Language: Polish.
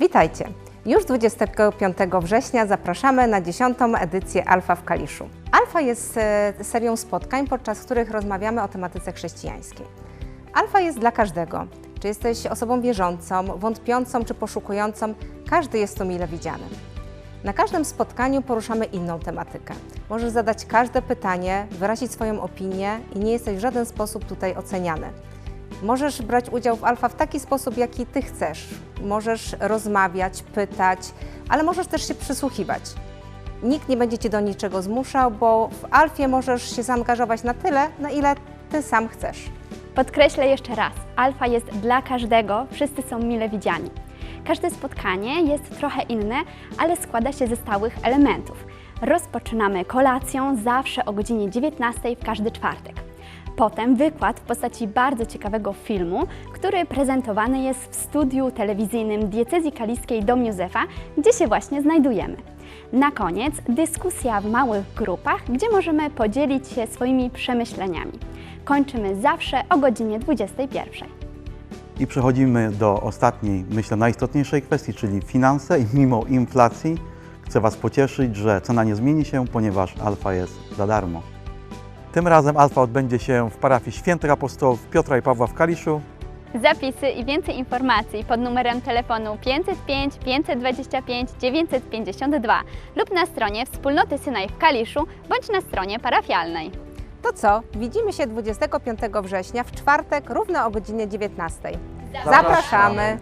Witajcie! Już 25 września zapraszamy na 10. edycję Alfa w Kaliszu. Alfa jest e, serią spotkań, podczas których rozmawiamy o tematyce chrześcijańskiej. Alfa jest dla każdego. Czy jesteś osobą wierzącą, wątpiącą czy poszukującą, każdy jest tu mile widziany. Na każdym spotkaniu poruszamy inną tematykę. Możesz zadać każde pytanie, wyrazić swoją opinię i nie jesteś w żaden sposób tutaj oceniany. Możesz brać udział w Alfa w taki sposób, jaki Ty chcesz. Możesz rozmawiać, pytać, ale możesz też się przysłuchiwać. Nikt nie będzie Cię do niczego zmuszał, bo w Alfie możesz się zaangażować na tyle, na ile Ty sam chcesz. Podkreślę jeszcze raz, alfa jest dla każdego, wszyscy są mile widziani. Każde spotkanie jest trochę inne, ale składa się ze stałych elementów. Rozpoczynamy kolacją zawsze o godzinie 19 w każdy czwartek. Potem wykład w postaci bardzo ciekawego filmu, który prezentowany jest w studiu telewizyjnym Diecezji Kaliskiej Dom Józefa, gdzie się właśnie znajdujemy. Na koniec dyskusja w małych grupach, gdzie możemy podzielić się swoimi przemyśleniami. Kończymy zawsze o godzinie 21. I przechodzimy do ostatniej, myślę, najistotniejszej kwestii, czyli finanse. I mimo inflacji chcę Was pocieszyć, że cena nie zmieni się, ponieważ alfa jest za darmo. Tym razem alfa odbędzie się w parafii świętych apostołów Piotra i Pawła w Kaliszu. Zapisy i więcej informacji pod numerem telefonu 505 525 952 lub na stronie Wspólnoty Synaj w Kaliszu bądź na stronie parafialnej. To co? Widzimy się 25 września w czwartek równo o godzinie 19. Zapraszamy. Zapraszamy.